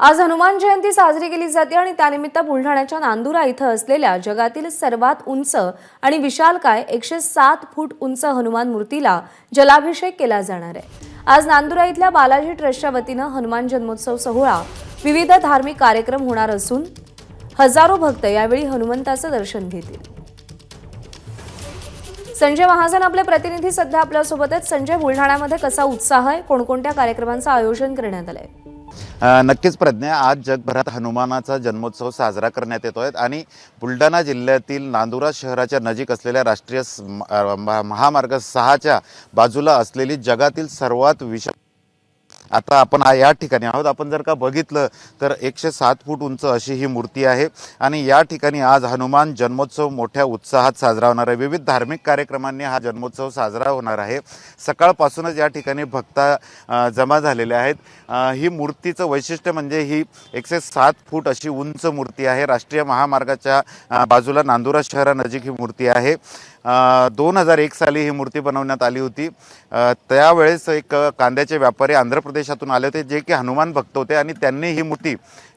आज हनुमान जयंती साजरी केली जाते आणि त्यानिमित्त बुलढाण्याच्या नांदुरा इथं असलेल्या जगातील सर्वात उंच आणि विशालकाय एकशे सात फूट उंच हनुमान मूर्तीला जलाभिषेक केला जाणार आहे. आज नांदुरा इथल्या बालाजी ट्रस्टच्या वतीनं हनुमान जन्मोत्सव सोहळा विविध धार्मिक कार्यक्रम होणार असून हजारो भक्त यावेळी हनुमंताचं दर्शन घेतील. संजय महाजन आपले प्रतिनिधी सध्या आपल्यासोबत आहेत संजय बुलढाण्यामध्ये कसा उत्साह आहे? कोणकोणत्या कार्यक्रमांचं आयोजन करण्यात आलंय? नक्कीच प्रज्ञा आज जगभरात हनुमानाचा जन्मोत्सव साजरा करण्यात येतो आहे आणि बुलढाणा जिल्ह्यातील नांदुरा शहराच्या नजीक असलेल्या राष्ट्रीय महामार्ग सहाच्या बाजूला असलेली जगातील सर्वात विशाल आता आपण या ठिकाणी आहोत. आपण जर का बघितलं तर एकशे सात फूट उंच अशी ही मूर्ती आहे. आणि या ठिकाणी आज हनुमान जन्मोत्सव मोठ्या उत्साहात साजरा होणार आहे. विविध धार्मिक कार्यक्रमांनी हा जन्मोत्सव साजरा होणार आहे. सकाळपासूनच या ठिकाणी भक्त जमा झालेले आहेत. ही मूर्तीचं वैशिष्ट्य म्हणजे ही एकशे सात फूट अशी उंच मूर्ती आहे. राष्ट्रीय महामार्गाच्या बाजूला नांदुरा शहरानजीक ही मूर्ती आहे. दोन हजार एक साली ही मूर्ती बनवण्यात आली होती. त्यावेळेस एक कांद्याचे व्यापारी आंध्र प्रदेशातून आले होते जे की हनुमान भक्त होते आणि त्यांनी ही मूर्ती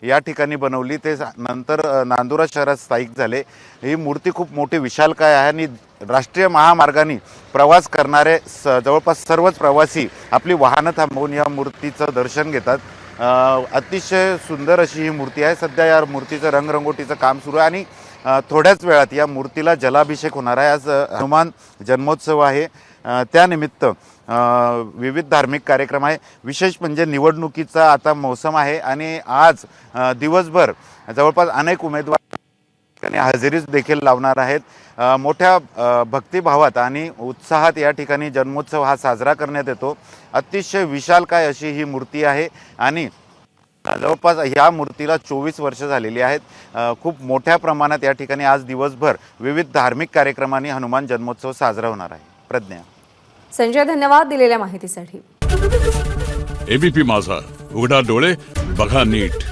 या ठिकाणी बनवली. ते नंतर नांदुरा शहरात स्थायिक झाले. ही मूर्ती खूप मोठी विशालकाय आहे आणि राष्ट्रीय महामार्गाने प्रवास करणारे स जवळपास सर्वच प्रवासी आपली वाहनं थांबवून या मूर्तीचं दर्शन घेतात. अतिशय सुंदर अशी ही मूर्ती आहे. सध्या या मूर्तीचं रंगरंगोटीचं काम सुरू आहे आणि थोड्याच वेळात या मूर्तीला जलाभिषेक होणार आहे. आज हनुमान जन्मोत्सव आहे. त्यानिमित्त विविध धार्मिक कार्यक्रम आहे. विशेष म्हणजे निवडणुकीचा आता मौसम आहे आणि आज दिवसभर जवळपास अनेक उमेदवार ठिकाणी हजेरी देखील लावणार आहेत. मोठ्या भक्तिभावात आणि उत्साहात या ठिकाणी जन्मोत्सव हा साजरा करण्यात येतो. अतिशय विशालकाय अशी ही मूर्ती आहे आणि जवळपास ह्या मूर्तीला चोवीस वर्ष झालेली आहेत. खूप मोठ्या प्रमाणात या ठिकाणी आज दिवसभर विविध धार्मिक कार्यक्रमांनी हनुमान जन्मोत्सव साजरा होणार आहे. प्रज्ञा. संजय धन्यवाद दिलेल्या माहितीसाठी. एबीपी माझा. उघडा डोळे बघा नीट.